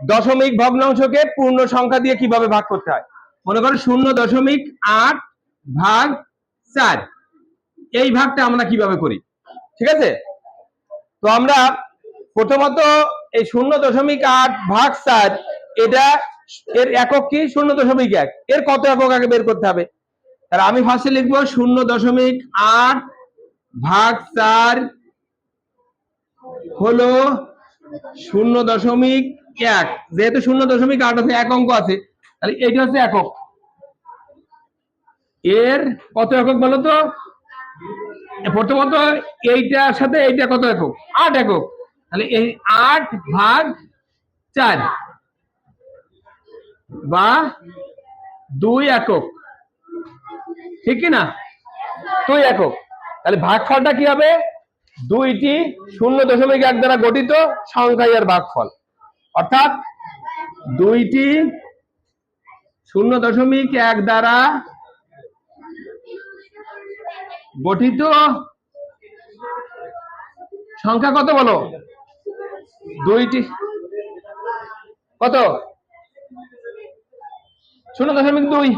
দশমিক ভগ্নাংশকে পূর্ণ সংখ্যা দিয়ে কীভাবে ভাগ করতে হয়? মনে করো শূন্য দশমিক আট ভাগ চার। এই ভাগটা আমরা কীভাবে করি? ঠিক আছে? তো আমরা প্রথমত এই শূন্য দশমিক আট ভাগ চার, এটা এর একক কি? শূন্য দশমিক এক। এর কত একক আগে বের করতে হবে? আর আমি ফার্স্টে লিখব শূন্য দশমিক আট ভাগ চার হলো শূন্য দশমিক এক, যেহেতু শূন্য দশমিক আট আছে, এক অঙ্ক আছে, তাহলে এইটা হচ্ছে একক। এর কত একক বলো তো? প্রথমত এইটার সাথে এইটা কত একক? আট একক। তাহলে এই আট ভাগ চার বা দুই একক। ঠিক না? দুই একক। তাহলে ভাগফলটা কি হবে? দুইটি শূন্য দশমিক এক দ্বারা গঠিত সংখ্যাই এর ভাগফল। অর্থাৎ দুইটি শূন্য দশমিক এক দ্বারা গঠিত সংখ্যা কত বলো? দুইটি কত? শূন্য দশমিক দুই।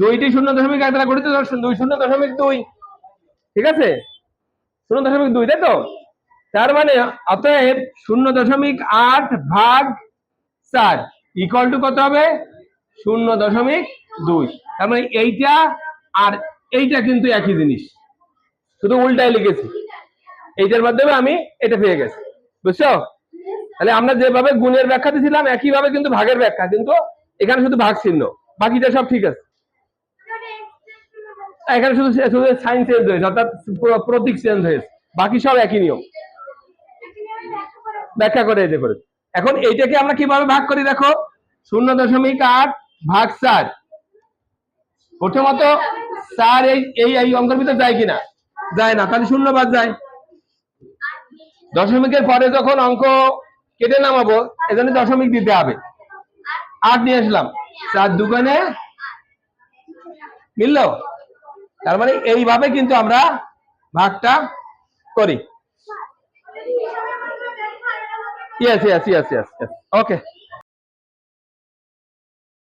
দুইটি শূন্য দশমিক এক দ্বারা গঠিত দুই শূন্য দশমিক দুই। ঠিক আছে? শূন্য দশমিক দুই, তাই তো? তার মানে অতএব শূন্য দশমিক আট ভাগ চার ইকুয়াল টু কত হবে? শূন্য দশমিক দুই। তার মানে এইটা আর এইটা কিন্তু একই জিনিস। শুধু উল্টাই লিখেছি। এইটার মাধ্যমে আমি এটা পেয়ে গেছি। বুঝছ? তাহলে আমরা যেভাবে গুণের ব্যাখ্যা দিয়েছিলাম, একইভাবে কিন্তু ভাগের ব্যাখ্যা। কিন্তু এখানে শুধু ভাগ চিহ্ন। বাকিটা সব ঠিক আছে। এখানে শুধু শুধু সাইন চেঞ্জ হয়েছে, অর্থাৎ প্রতীক চেঞ্জ হয়েছে। বাকি সব একই নিয়ম। ব্যাখ্যা করে এই যে এখন এইটাকে আমরা কীভাবে ভাগ করি দেখো? শূন্য দশমিক আট ভাগ চার। প্রথমত চার এই এই অঙ্কের ভিতরে যায় কিনা? যায় না, তাহলে শূন্য বাদ যায়। দশমিকের পরে যখন অঙ্ক কেটে নামাবো, এজন্য দশমিক দিতে হবে। আট নিয়ে আসলাম। চার দোকানে মিললো? তার মানে এইভাবে কিন্তু আমরা ভাগটা করি। yes yes yes yes yes. Okay.